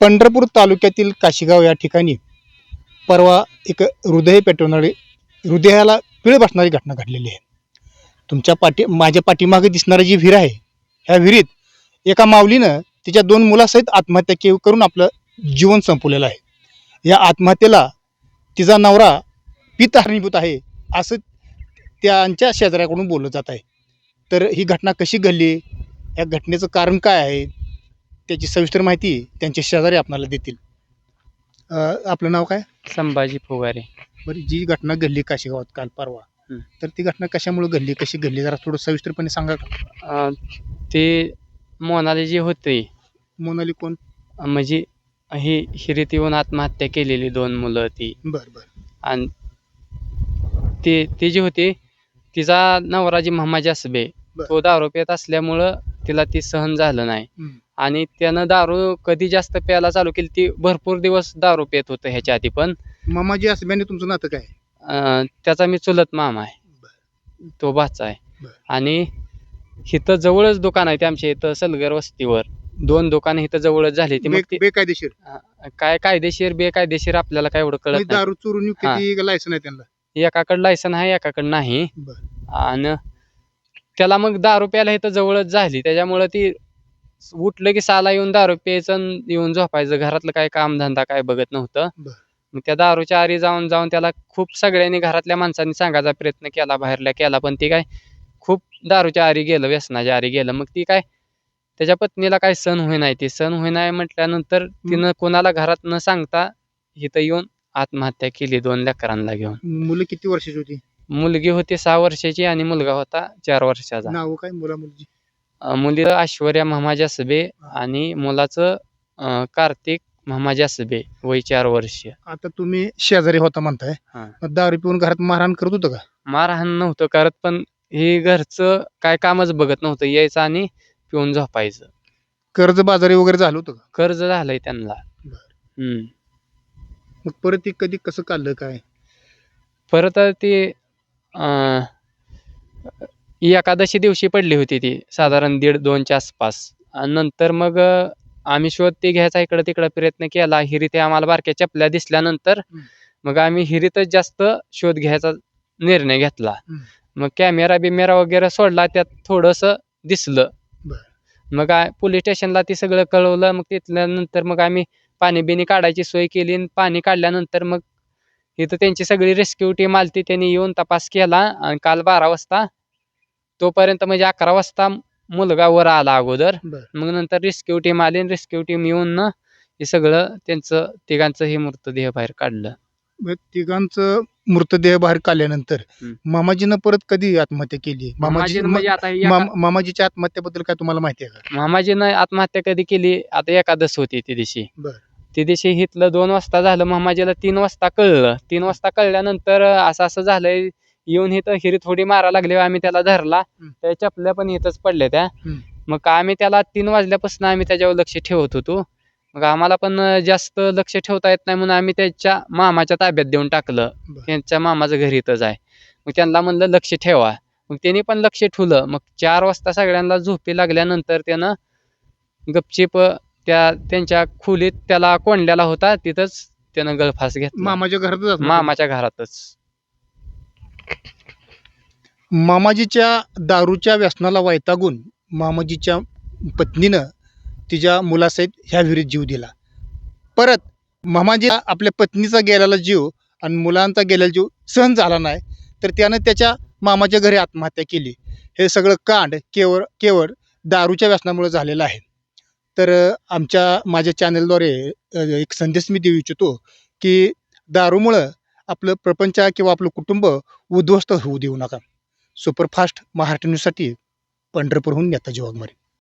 पंढरपूर तालुक्यातील काशीगाव या ठिकाणी परवा एक हृदय पेटवणारी हृदयाला पिळ बसणारी घटना घडलेली आहे. तुमच्या पाठी माझ्या पाठीमागे दिसणारी जी विहीर आहे ह्या विहिरीत एका माऊलीनं तिच्या दोन मुलासहित आत्महत्या के करून आपलं जीवन संपवलेलं आहे. या आत्महत्येला तिचा नवरा पित कारणीभूत आहे असं त्यांच्या शेजाऱ्याकडून बोललं जात आहे. तर ही घटना कशी घडली? या घटनेचं कारण काय आहे? त्याची सविस्तर माहिती त्यांचे शेजारी आपणाला देतील. अ, आपलं नाव काय? संभाजी फुगारे. बरं जी घटना घडली काशीगावात काल परवा? हं. तर ती घटना कशामुळे घडली? कशी घडली? जरा थोडं सविस्तरपणे सांगा का? अं, ते मोनाली जी होते. मोनाली कोण? अं, म्हणजे ही हिरीत येऊन आत्महत्या केलेली दोन मुलं ती. बरं बरं. आणि ते ती जी होती तिचा नवरा जी म्हामाजी असबे बर. तो दारू पित असल्यामुळं तिला ती सहन झालं नाही. हं. आणि त्यानं दारू कधी जास्त प्यायला चालू केली ती भरपूर दिवस दारू पित होतं ह्याच्या आधी पण. मामाजी असब्याने तुमचं नातं काय? अं, त्याचा मी चुलत मामा आहे. तो भाचा आहे. बर. आणि इथं जवळच दुकान आहे ते आमच्या इथं सलगर वस्तीवर. दोन दुकानं इथं जवळच झाली ती. मग बे- ती बेकायदेशीर? काय कायदेशीर बेकायदेशीर आपल्याला काय एवढं कळत म्हणजे दारू चोरून लायसन आहे त्यांना? एकाकडं लायसन आहे एकाकडं नाही. बरं. आणि त्याला मग दारू प्यायला इथं जवळच झाली. त्याच्यामुळं ती उठलं की साला येऊन दारू प्यायचं आणि येऊन झोपायचं. घरातलं काय कामधंदा काय बघत नव्हतं. मग त्या दारूच्या आरी जाऊन जाऊन त्याला खूप सगळ्यांनी घरातल्या माणसांनी सांगायचा प्रयत्न केला बाहेरल्या केला. पण ती काय खूप दारूच्या आरी गेलं व्यसनाच्या आरी गेलं. मग ती काय त्याच्या पत्नीला काय सण होई नाही ती सण होई नाही म्हटल्यानंतर तिनं कोणाला घरात न सांगता इथं येऊन आत्महत्या केली दोन लेकरांना घेऊन. मुलं किती वर्षाची होती? मुलगी होती सहा वर्षाची आणि मुलगा होता चार वर्षाचा. नाव काय? मुला मुलगी मुलीचं ऐश्वर्या महामाजी असबे आणि मुलाचं अं, कार्तिक महामाजी असबे वय चार वर्ष आता तुम्ही शेजारी होता म्हणताय. हां. मग दारू पिऊन घरात मारहाण करत होतं का? मारहाण नव्हतं करत पण हे घरचं काय कामच बघत नव्हतं. यायचं आणि पिऊन झोपायचं. कर्ज बाजारी वगैरे झालं होतं का? कर्ज झालंय त्यांना. बरं. हम्म. मग परत ती कधी कसं काढलं काय? परत ती अं, एकादशी दिवशी पडली होती ती साधारण दीड दोनच्या आसपास. आणि नंतर मग आम्ही शोध ती घ्यायचा इकडं तिकडं प्रयत्न केला. हिरी ते आम्हाला बारक्या चपल्या दिसल्यानंतर. मग आम्ही हिरीतच जास्त शोध घ्यायचा निर्णय घेतला. मग कॅमेरा बिमेरा वगैरे सोडला त्यात थोडंसं दिसलं. मग पोलीस स्टेशनला ते सगळं कळवलं. मग तिथल्यानंतर मग आम्ही पाणी बिणी काढायची सोय केली. आणि पाणी काढल्यानंतर मग इथं त्यांची सगळी रेस्क्यू टीम आलती. त्यांनी येऊन तपास केला. आणि काल बारा वाजता तोपर्यंत म्हणजे अकरा वाजता मुलगा वर आला अगोदर. बरं. मग नंतर रेस्क्यू टीम आली रेस्क्यू टीम येऊन ना हे सगळं त्यांचं तिघांचं हे मृतदेह बाहेर काढलं. मग तिघांचं मृतदेह बाहेर काढल्यानंतर हम्म. मामाजीनं परत कधी आत्महत्या केली? मामाजी मामाजीनं म्हणजे आता हे एका- मामाजीच्या आत्महत्येबद्दल काय तुम्हाला माहिती आहे का? मामाजीनं आत्महत्या कधी केली? आता एकादश होती ती दिवशी. बरं. ती दिवशी हिथलं दोन वाजता झालं मामाजीला तीन वाजता कळलं. तीन वाजता कळल्यानंतर असं असं झालंय येऊन इथं हिरी थोडी मारा लागली आम्ही त्याला धरला. त्या चपल्या पण इथंच पडल्या त्या. मग आम्ही त्याला तीन वाजल्यापासून आम्ही त्याच्यावर लक्ष ठेवत होतो. मग आम्हाला पण जास्त लक्ष ठेवता येत नाही म्हणून आम्ही त्याच्या मामाच्या ताब्यात देऊन टाकलं. त्यांच्या मामाचं घर इथंच आहे. मग त्यांना म्हणलं लक्ष ठेवा. मग त्यांनी पण लक्ष ठेवलं. मग चार वाजता सगळ्यांना झोपी लागल्यानंतर त्यानं गपचीप त्या त्यांच्या खोलीत त्याला कोंडलेला होता तिथंच त्यानं गळफास घेतला. मामाच्या घरातच मामाच्या घरातच. मामाजीच्या दारूच्या व्यसनाला वैतागून मामाजीच्या पत्नीनं तिच्या मुलासहित ह्या विहिरीत जीव दिला. परत मामाजी आपल्या पत्नीचा गेलेला जीव आणि मुलांचा गेलेला जीव सहन झाला नाही तर त्यानं त्याच्या मामाच्या घरी आत्महत्या केली. हे सगळं कांड केवळ केवळ दारूच्या व्यसनामुळे झालेलं आहे. तर आमच्या माझ्या चॅनलद्वारे एक संदेश मी देऊ इच्छितो की दारूमुळं आपलं प्रपंच किंवा आपलं कुटुंब उद्ध्वस्त होऊ देऊ नका. सुपरफास्ट महाराष्ट्र न्यूजसाठी पंढरपूरहून नेताजी वाघमारे.